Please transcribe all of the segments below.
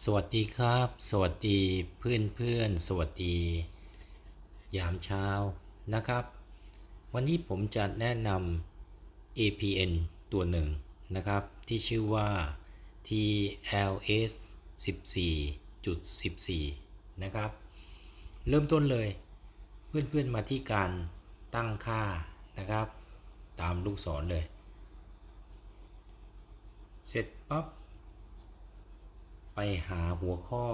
สวัสดีครับ สวัสดีเพื่อนเพื่อนสวัสดี ยามเช้านะครับ วันนี้ผมจะแนะนำ APN ตัวหนึ่งนะครับ ที่ชื่อว่า TLS 14.14 นะครับ เริ่มต้นเลย เพื่อนๆมาที่การตั้งค่านะครับ ตามลูกศรเลย เสร็จปั๊บ หาหัวข้อ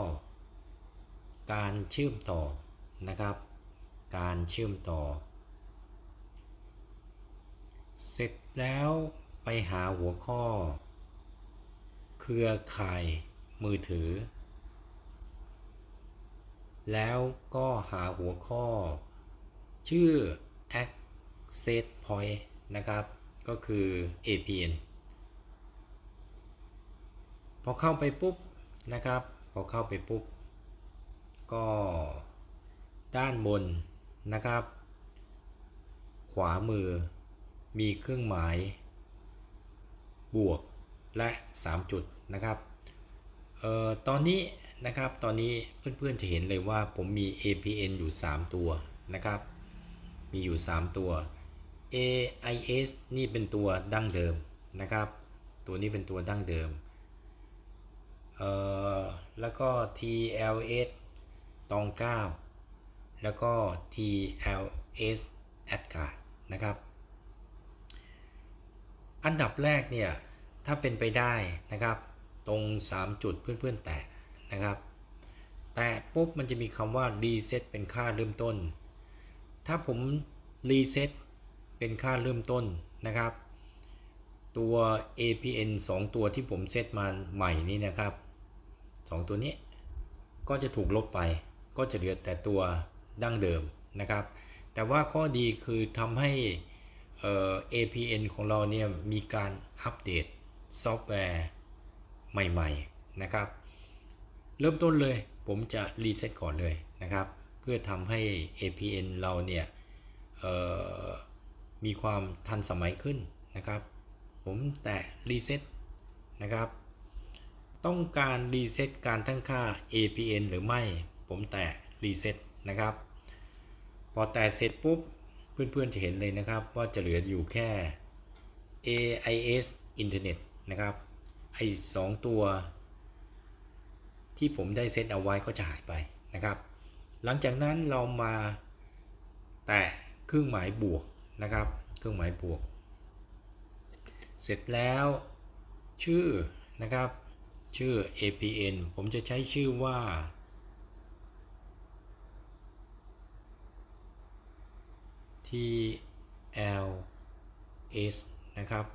การเชื่อมต่อนะครับ การเชื่อมต่อ เสร็จแล้วไปหาหัวข้อ เครือข่ายมือถือ แล้วก็หาหัวข้อ ชื่อ access point นะครับ ก็คือ APN พอเข้าไปปุ๊บ นะครับ พอเข้าไปปุ๊บ ก็ด้านบนนะครับ ขวามือมีเครื่องหมาย บวกและ 3 จุดนะครับเอ่อตอนนี้นะครับตอนนี้เพื่อนๆจะเห็นเลยว่าผมมี APN อยู่ 3 ตัวนะครับ มีอยู่ 3 ตัว AIS นี่เป็นตัวดั้งเดิมนะครับ ตัวนี้เป็นตัวดั้งเดิม เอ่อแล้วก็ TLS ตอง 9 แล้วก็ TLS a d g a r d นะครับ อันดับแรกเนี่ย ถ้าเป็นไปได้นะครับ ตรง 3 จุดเพื่อนๆ แตะนะครับ แตะปุ๊บมันจะมีคำว่า reset เป็นค่าเริ่มต้น ถ้าผม reset เป็นค่าเริ่มต้นนะครับ ตัว APN 2 ตัวที่ผมเซตมาใหม่นี่นะครับ 2 ตัวนี้ ก็จะถูกลบไป ก็จะเหลือแต่ตัวดั้งเดิมนะครับ แต่ว่าข้อดีคือทำให้เอ่อ APN ของเราเนี่ยมีการอัปเดตซอฟต์แวร์ใหม่ๆนะครับ เริ่มต้นเลยผมจะรีเซ็ตก่อนเลยนะครับ เพื่อทำให้ APN เราเนี่ยมีความทันสมัยขึ้นนะครับ ผมแตะรีเซ็ตนะครับ ต้องการรีเซ็ตการตั้งค่า APN หรือไม่ ผมแตะรีเซ็ตนะครับ พอแตะเสร็จปุ๊บ เพื่อนๆจะเห็นเลยนะครับ ว่าจะเหลืออยู่แค่ AIS Internet นะครับ ไอ้สองตัว ที่ผมได้เซ็ตเอาไว้ก็จะหายไปนะครับ หลังจากนั้นเรามาแตะเครื่องหมายบวกนะครับ เครื่องหมายบวก เสร็จแล้วชื่อนะครับ ชื่อ APN ผมจะใช้ชื่อว่า TLS นะครับ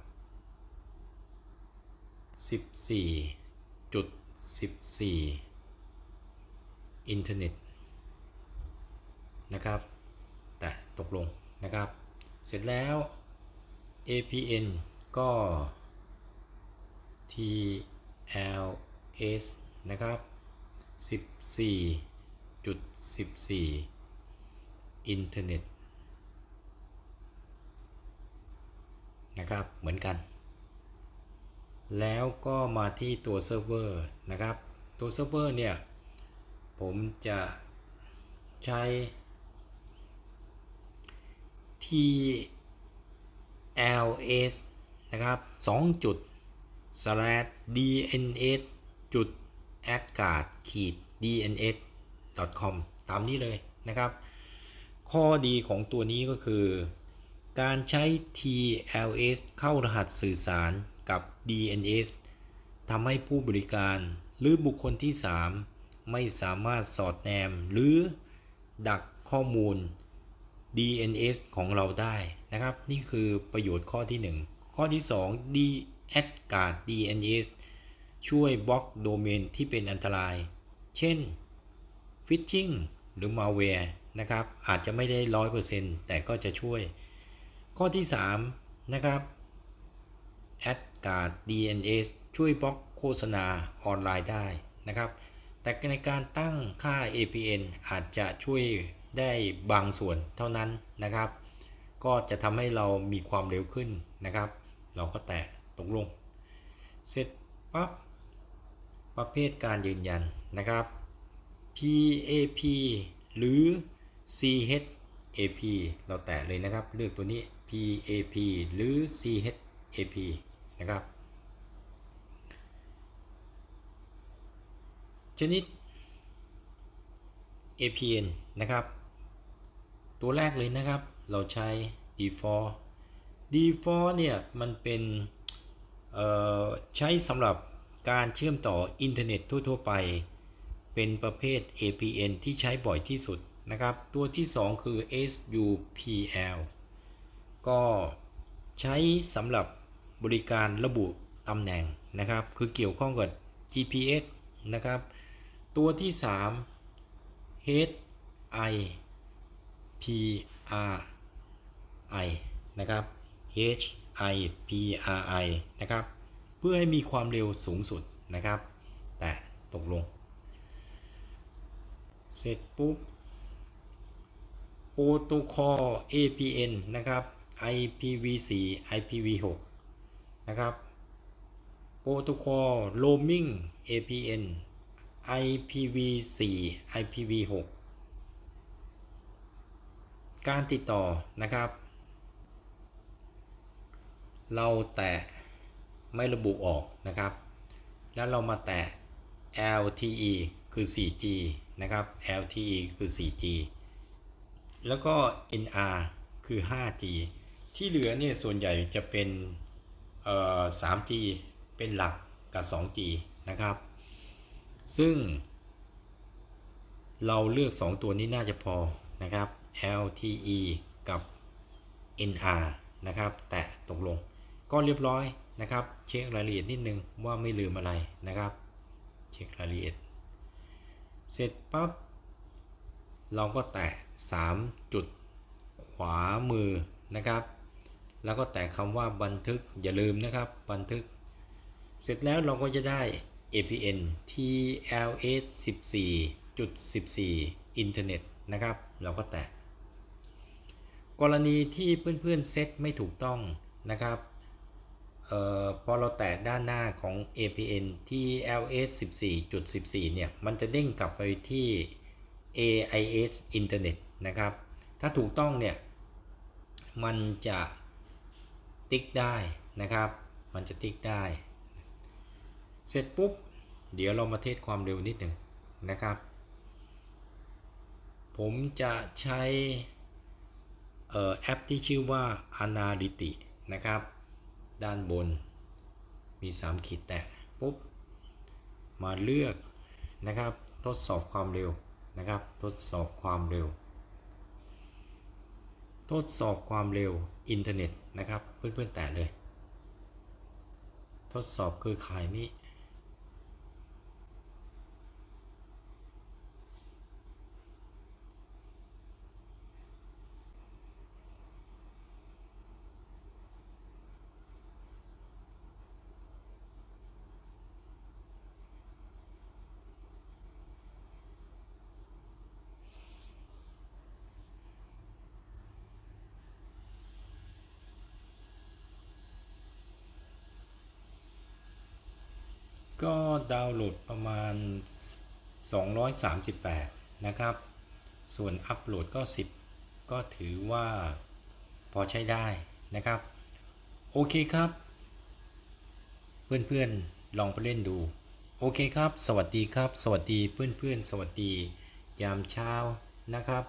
14.14 อินเทอร์เน็ตนะครับ แต่ตกลงนะครับ เสร็จแล้ว APN ก็ ls นะครับ 14.14 อินเทอร์เน็ตนะครับ เหมือนกัน แล้วก็มาที่ตัวเซิร์ฟเวอร์นะครับ ตัวเซิร์ฟเวอร์เนี่ย ผมจะใช้ TLS นะครับ 2 จุด slash dns จุด a d g a r d ขีด dns com ตามนี้เลยนะครับ ข้อดีของตัวนี้ก็คือ การใช้ TLS เข้ารหัสสื่อสารกับ DNS ทำให้ผู้บริการหรือบุคคลที่ 3 ไม่สามารถสอดแนมหรือดักข้อมูล DNS ของเราได้นะครับ นี่คือประโยชน์ข้อที่ 1 ข้อที่ 2 d a d g a r d DNS ช่วยบล็อกโดเมนที่เป็นอันตราย เช่น Phishing หรือ Malware นะครับ อาจจะไม่ได้ 100%แต่ก็จะช่วย ข้อที่ 3 นะครับ a d g a r d DNS ช่วยบล็อกโฆษณาออนไลน์ได้นะครับ แต่ในการตั้งค่า APN อาจจะช่วยได้บางส่วนเท่านั้นนะครับ ก็จะทำให้เรามีความเร็วขึ้นนะครับ เราก็แตะ ตกลง เสร็จปั๊บประเภทการยืนยันนะครับ PAP หรือ CHAP เราแตะเลยนะครับเลือกตัวนี้ PAP หรือ CHAP นะครับ ชนิด APN นะครับ ตัวแรกเลยนะครับเราใช้ default default เนี่ยมันเป็น ใช้สำหรับการเชื่อมต่ออินเทอร์เน็ตทั่ว ๆ ไป เป็นประเภท APN ที่ใช้บ่อยที่สุดนะครับ ตัวที่ 2 คือ SUPL ก็ใช้สำหรับบริการระบุตำแหน่งนะครับ คือเกี่ยวข้องกับ GPS นะครับ ตัวที่ 3 HI PRI นะครับ H i p r i นะครับเพื่อให้มีความเร็วสูงสุดนะครับ แต่ตกลง เสร็จปุ๊บโปรโตคอล APN นะครับ IPv4 IPv6 นะครับโปรโตคอล Roaming APN IPv4 IPv6 การติดต่อนะครับ เราแตะไม่ระบุออกนะครับ แล้วเรามาแตะ LTE คือ 4G นะครับ LTE คือ 4G แล้วก็ NR คือ 5G ที่เหลือเนี่ยส่วนใหญ่จะเป็นเอ่อ 3G เป็นหลักกับ 2G นะครับ ซึ่ง เราเลือก 2 ตัวนี้น่าจะพอนะครับ LTE กับ NR นะครับ แตะตกลง ก็เรียบร้อยนะครับ เช็ครายละเอียดนิดนึงว่าไม่ลืมอะไรนะครับ เช็ครายละเอียด เสร็จปั๊บเราก็แตะ 3 จุดขวามือนะครับ แล้วก็แตะคำว่าบันทึกอย่าลืมนะครับ บันทึก เสร็จแล้วเราก็จะได้ APN TLS 14.14อินเทอร์เน็ตนะครับ เราก็แตะ กรณีที่เพื่อนๆเซตไม่ถูกต้องนะครับ พอเราแตะด้านหน้าของ APN TLS 14.14 เนี่ย มันจะเด้งกลับไปที่ AIS อินเทอร์เน็ตนะครับ ถ้าถูกต้องเนี่ย มันจะติ๊กได้นะครับ มันจะติ๊กได้ เสร็จปุ๊บ เดี๋ยวเรามาเทสความเร็วนิดหนึ่งนะครับ ผมจะใช้ออแอปที่ชื่อว่า Analyty นะครับ ด้านบน มี 3 ขีดแตะปุ๊บ มาเลือกนะครับ ทดสอบความเร็วนะครับ ทดสอบความเร็ว ทดสอบความเร็วอินเทอร์เน็ตนะครับ เพื่อนๆแตะเลย ทดสอบเครือข่ายนี้ ก็ดาวน์โหลดประมาณ 238 นะครับ ส่วนอัปโหลดก็ 10 ก็ถือว่าพอใช้ได้นะครับ โอเคครับ เพื่อนๆลองไปเล่นดู โอเคครับ สวัสดีครับ สวัสดีเพื่อนๆ สวัสดี ยามเช้านะครับ